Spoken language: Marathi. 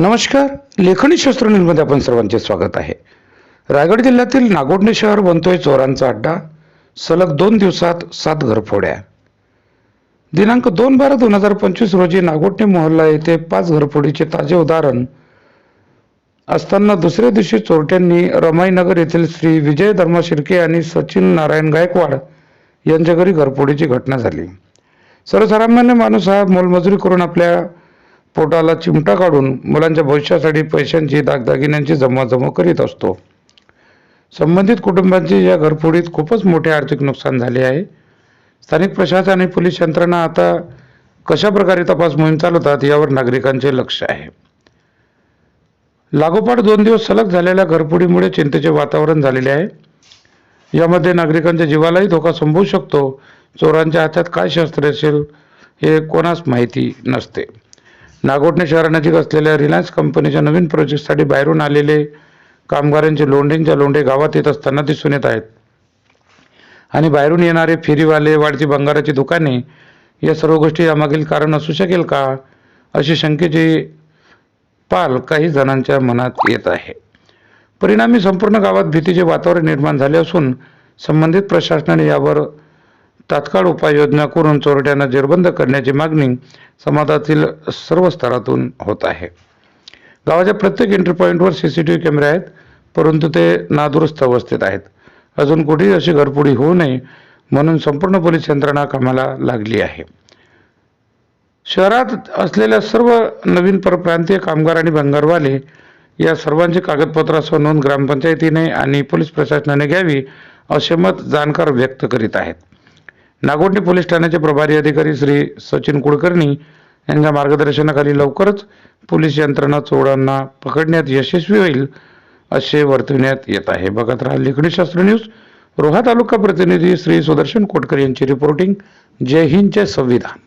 नमस्कार लेखणी शस्त्र न्यूजमध्ये आपण सर्वांचे स्वागत आहे. रायगड जिल्ह्यातील नागोडणे शहर बनतोय चोरांचा अड्डा. सलग दोन दिवसात सात घरफोड्या. दिनांक दोन बारा दोन हजार पंचवीस रोजी नागोडणे मोहल्ला येथे पाच घरफोडीचे ताजे उदाहरण असताना दुसऱ्या दिवशी चोरट्यांनी रमाईनगर येथील श्री विजय धर्मा शिर्के आणि सचिन नारायण गायकवाड यांच्या घरी घरफोडीची घटना झाली. सर्वसामान्य माणूस हा मोलमजुरी करून आपल्या पोटाला चिमटा काढून मुलांच्या भविष्यासाठी पैशांची दागदागिन्यांची जमवाजमव करीत असतो. संबंधित कुटुंबांची या घरफोडीत खूपच मोठे आर्थिक नुकसान झाले आहे. स्थानिक प्रशासन आणि पोलीस यंत्रणा आता कशा प्रकारे तपास मोहीम चालवतात यावर नागरिकांचे लक्ष आहे. लागोपाठ दोन दिवस सलग झालेल्या घरफोडीमुळे चिंतेचे वातावरण झालेले आहे. यामध्ये नागरिकांच्या जीवालाही धोका संभवू शकतो. चोरांच्या हातात काय शस्त्र असेल हे कोणास माहिती नसते. नागोठणे शहरानजीक असलेल्या रिलायन्स कंपनीच्या नवीन प्रोजेक्टसाठी बाहेरून आलेले कामगारांचे लोंढेंच्या लोंढे गावात येत असताना दिसून येत आहेत. आणि बाहेरून येणारे फेरीवाले वाढती बंगाराची दुकाने या सर्व गोष्टी यामागील कारण असू शकेल का? अशी शंकेची पाल काही जणांच्या मनात येत आहे. परिणामी संपूर्ण गावात भीतीचे वातावरण निर्माण झाले असून संबंधित प्रशासनाने यावर तात्काळ उपाययोजना करून चोरट्यांना जेरबंद करण्याची मागणी समाजातील सर्व स्तरातून होत आहे. गावाच्या प्रत्येक एंट्री पॉईंटवर सी सी टी व्ही कॅमेरे आहेत परंतु ते नादुरुस्त अवस्थेत आहेत. अजून कुठेही अशी घरपुडी होऊ नये म्हणून संपूर्ण पोलीस यंत्रणा कामाला लागली आहे. शहरात असलेल्या सर्व नवीन परप्रांतीय कामगार आणि भंगारवाले या सर्वांची कागदपत्रासह नोंद ग्रामपंचायतीने आणि पोलीस प्रशासनाने घ्यावी असे मत जाणकार व्यक्त करीत आहेत. नागोटणी पोलीस ठाण्याचे प्रभारी अधिकारी श्री सचिन कुलकर्णी यांच्या मार्गदर्शनाखाली लवकरच पोलीस यंत्रणा चोरांना पकडण्यात यशस्वी होईल असे वर्तविण्यात येत आहे. बघत राहा लेखणीशास्त्र न्यूज. रोहा तालुका प्रतिनिधी श्री सुदर्शन कोटकर यांची रिपोर्टिंग जय हिंद जय संविधान.